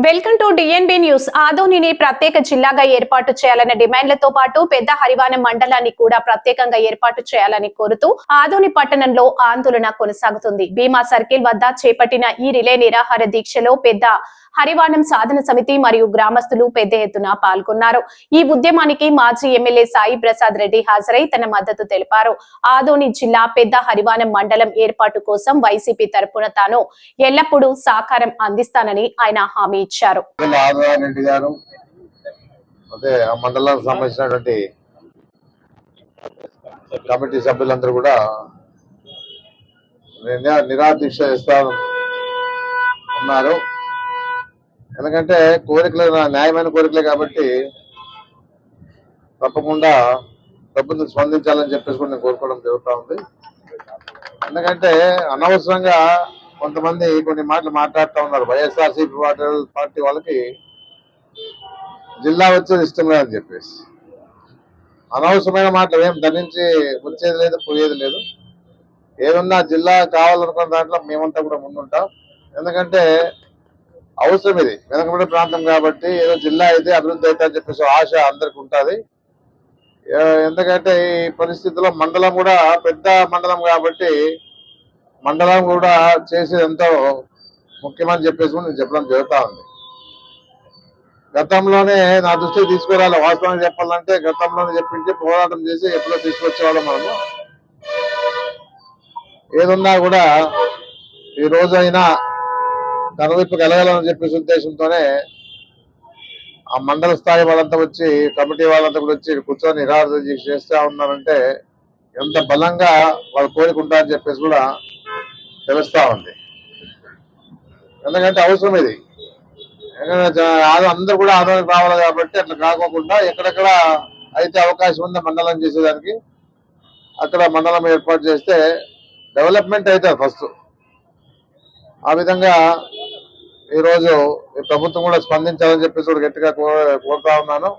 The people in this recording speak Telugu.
వెల్కమ్ టు డిఎన్బి న్యూస్ ఆదోనిని ప్రత్యేక జిల్లాగా ఏర్పాటు చేయాలనే డిమాండ్లతో పాటు పెద్ద హరివానం మండలాన్ని కూడా ప్రత్యేకంగా ఏర్పాటు చేయాలని కోరుతూ ఆదోని పట్టణంలో ఆందోళన కొనసాగుతుంది. భీమా సర్కిల్ వద్ద చేపట్టిన ఈ రిలే నిరాహార దీక్షలో పెద్ద హరివానం సాధన సమితి మరియు గ్రామస్తులు పెద్ద ఎత్తున పాల్గొన్నారు. ఈ ఉద్యమానికి మాజీ ఎమ్మెల్యే సాయి ప్రసాద్ రెడ్డి హాజరై తన మద్దతు తెలిపారు. ఆదోని జిల్లా పెద్ద హరివానం మండలం ఏర్పాటు కోసం వైసీపీ తరపున తాను ఎల్లప్పుడూ సహకారం అందిస్తానని ఆయన హామీ ఇచ్చారు. రెడ్డి గారు అదే ఆ మండలానికి సంబంధించినటువంటి కమిటీ సభ్యులందరూ కూడా నిరాదీక్ష చేస్తా ఉన్నారు. ఎందుకంటే కోరికలు న్యాయమైన కోరికలే కాబట్టి తప్పకుండా ప్రభుత్వం స్పందించాలని చెప్పేసి కూడా నేను కోరుకోవడం జరుగుతూ ఉంది. ఎందుకంటే అనవసరంగా కొంతమంది కొన్ని మాటలు మాట్లాడుతూ ఉన్నారు. వైఎస్ఆర్సీపీ పార్టీ వాళ్ళకి జిల్లా వచ్చేది ఇష్టం లేదని చెప్పేసి. అనవసరమైన మాటలు ఏం దాని నుంచి వచ్చేది లేదు పోయేది లేదు. ఏమన్నా జిల్లా కావాలనుకున్న దాంట్లో మేమంతా కూడా ముందుంటాం. ఎందుకంటే అవసరం ఇది. వెనకబడి ప్రాంతం కాబట్టి ఏదో జిల్లా అయితే అభివృద్ధి అవుతా అని చెప్పేసి ఆశ అందరికి ఉంటుంది. ఎందుకంటే ఈ పరిస్థితిలో మండలం కూడా పెద్ద మండలం కాబట్టి మండలం కూడా చేసేదంతో ముఖ్యమని చెప్పేసి కూడా నేను చెప్పడం జరుగుతూ ఉంది. గతంలోనే నా దృష్టికి తీసుకురాలి వాస్తవం చెప్పాలంటే గతంలోనే చెప్పించి పోరాటం చేసి ఎప్పుడో తీసుకొచ్చేవాళ్ళం మనము. ఏదున్నా కూడా ఈ రోజైనా కనువిప్పు కలగాలని చెప్పేసి ఉద్దేశంతోనే ఆ మండల స్థాయి వాళ్ళంతా వచ్చి కమిటీ వాళ్ళంతా కూడా వచ్చి కూర్చొని నిరాధ చేస్తా ఉన్నారంటే ఎంత బలంగా వాళ్ళు కోరుకుంటారని చెప్పేసి కూడా తెలుస్తూ ఉంది. ఎందుకంటే అవసరం ఇది. అందరూ కూడా ఆదోళనకు రావాలి కాబట్టి అట్లా కాకోకుండా ఎక్కడెక్కడ అయితే అవకాశం ఉందో మండలం చేసేదానికి అక్కడ మండలం ఏర్పాటు చేస్తే డెవలప్మెంట్ అవుతుంది ఫస్ట్. ఆ విధంగా ఈరోజు ఈ ప్రభుత్వం కూడా స్పందించాలని చెప్పేసి కూడా గట్టిగా కో- కోరుతా ఉన్నాను.